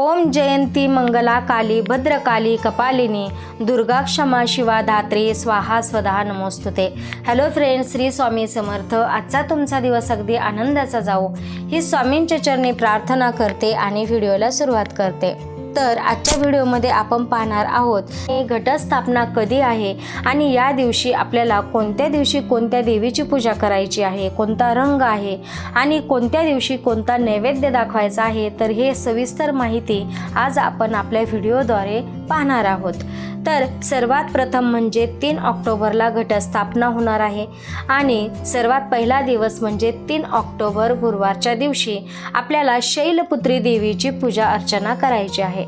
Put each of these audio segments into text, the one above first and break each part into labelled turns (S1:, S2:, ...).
S1: ओम जयंती मंगला काली भद्रकाली कपालिनी दुर्गा क्षमा शिवा धात्री स्वाहा स्वदा नमोस्तुते. Hello friends Shri Swami Samarth. आजचा तुमचा दिवस अगदी आनंदाचा जाऊ ही स्वामींच्या चरणी प्रार्थना करते आणि व्हिडिओला सुरुवात करते. तर आजच्या व्हिडिओमध्ये आपण पाहणार आहोत हे घटस्थापना कधी आहे आणि या दिवशी आपल्याला कोणत्या दिवशी कोणत्या देवीची पूजा करायची आहे कोणता रंग आहे आणि कोणत्या दिवशी कोणता नैवेद्य दाखवायचा आहे तर हे सविस्तर माहिती आज आपण आपल्या व्हिडिओद्वारे पाहणार आहोत. तर सर्वात प्रथम म्हणजे तीन ऑक्टोबरला घटस्थापना होणार आहे. आणि सर्वात पहिला दिवस म्हणजे तीन ऑक्टोबर गुरुवारच्या दिवशी आपल्याला शैलपुत्री देवीची पूजा अर्चना करायची आहे.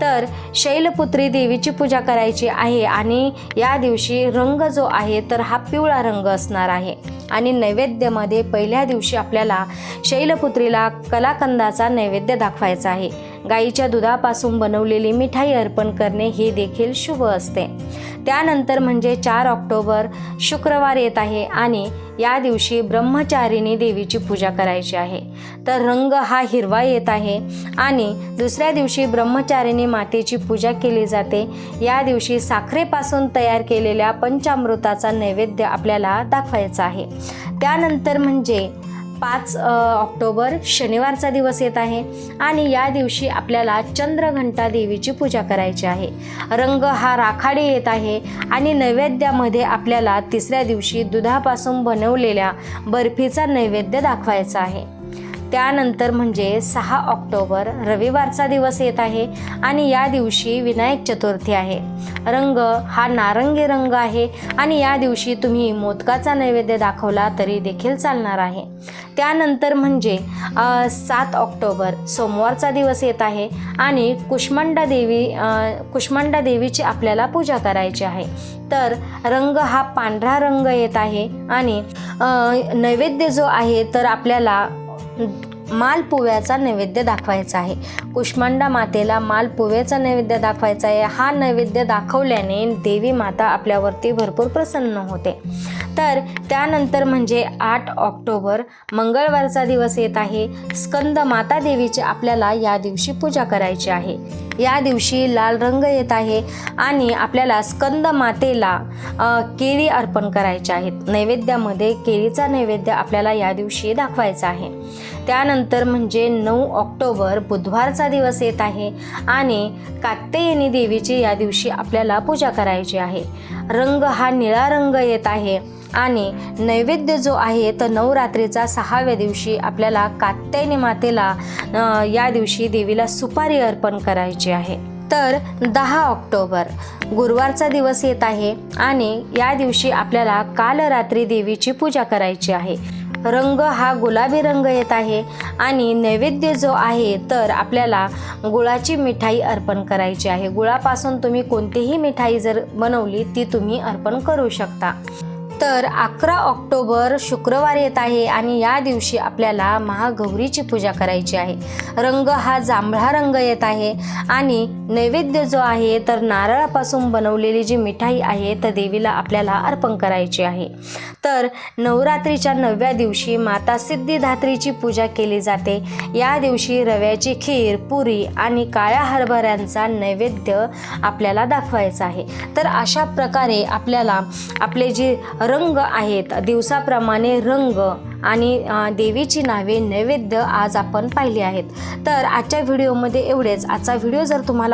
S1: तर शैलपुत्री देवीची पूजा करायची आहे आणि या दिवशी रंग जो आहे तर हा पिवळा रंग असणार आहे. आणि नैवेद्यामध्ये पहिल्या दिवशी आपल्याला शैलपुत्रीला कलाकंदाचा नैवेद्य दाखवायचा आहे. गाईच्या दुधापासून बनवलेली मिठाई अर्पण करणे हे देखील शुभ असते. त्यानंतर म्हणजे चार ऑक्टोबर शुक्रवार येत आहे आणि या दिवशी ब्रह्मचारिणी देवीची पूजा करायची आहे. तर रंग हा हिरवा येत आहे आणि दुसऱ्या दिवशी ब्रह्मचारिणी मातेची पूजा केली जाते. या दिवशी साखरेपासून तयार केलेल्या पंचामृताचा नैवेद्य आपल्याला दाखवायचा आहे. त्यानंतर म्हणजे पाच ऑक्टोबर शनिवारचा दिवस येत आहे आणि या दिवशी आपल्याला चंद्रघंटा देवीची पूजा करायची आहे. रंग हा राखाडी येत आहे आणि नैवेद्यामध्ये आपल्याला तिसऱ्या दिवशी दुधापासून बनवलेल्या बर्फीचा नैवेद्य दाखवायचा आहे. त्यानंतर म्हणजे सहा ऑक्टोबर रविवारचा दिवस येत आहे आणि या दिवशी विनायक चतुर्थी आहे. रंग हा नारंगी रंग आहे आणि या दिवशी तुम्ही मोदकाचा नैवेद्य दाखवला तरी देखील चालणार आहे. त्यानंतर म्हणजे सात ऑक्टोबर सोमवारचा दिवस येत आहे आणि कुष्मांडा देवी कुष्मंडा कुष्मांडा देवीची आपल्याला पूजा करायची आहे. तर रंग हा पांढरा रंग येत आहे आणि नैवेद्य जो आहे तर आपल्याला 嗯 मालपुव्याचा नैवेद्य दाखवायचा आहे. कुष्मांडा मातेला मालपुव्याचा नैवेद्य दाखवायचा आहे. हा नैवेद्य दाखवल्याने देवी माता आपल्यावरती भरपूर प्रसन्न होते. तर त्यानंतर म्हणजे आठ ऑक्टोबर मंगळवारचा दिवस येत आहे. स्कंद माता देवीची आपल्याला या दिवशी पूजा करायची आहे. या दिवशी लाल रंग येत आहे आणि आपल्याला स्कंद मातेला केळी अर्पण करायच्या आहेत. नैवेद्यामध्ये केळीचा नैवेद्य आपल्याला या दिवशी दाखवायचा आहे. त्यानंतर म्हणजे नऊ ऑक्टोबर बुधवारचा दिवस येत आहे आणि कात्यायनी देवीची या दिवशी आपल्याला पूजा करायची आहे. रंग हा निळा रंग येत आहे आणि नैवेद्य जो आहे तर नवरात्रीचा सहाव्या दिवशी आपल्याला कात्यायनी मातेला या दिवशी देवीला सुपारी अर्पण करायची आहे. तर दहा ऑक्टोबर गुरुवारचा दिवस येत आहे आणि या दिवशी आपल्याला काल रात्री देवीची पूजा करायची आहे. रंग हा गुलाबी रंग येत आहे आणि नैवेद्य जो आहे तर आपल्याला गुळाची मिठाई अर्पण करायची आहे. गुळापासून तुम्ही कोणतीही मिठाई जर बनवली ती तुम्ही अर्पण करू शकता. तर अकरा ऑक्टोबर शुक्रवार येत आहे आणि या दिवशी आपल्याला महागौरीची पूजा करायची आहे. रंग हा जांभळा रंग येत आहे आणि नैवेद्य जो आहे तर नारळापासून बनवलेली जी मिठाई आहे तर देवीला आपल्याला अर्पण करायची आहे. तर नवरात्रीच्या नवव्या दिवशी माता सिद्धिदात्रीची पूजा केली जाते. या दिवशी रव्याची खीर पुरी आणि काळ्या हरभऱ्यांचा नैवेद्य आपल्याला दाखवायचा आहे. तर अशा प्रकारे आपल्याला आपले जे रंग आहेत दिवसाप्रमाणे रंग आणि देवीची नावे नैवेद्य आज आपण पाहिली आहेत. तर आजच्या व्हिडिओमध्ये एवढेच. आजचा व्हिडिओ जर तुम्हाला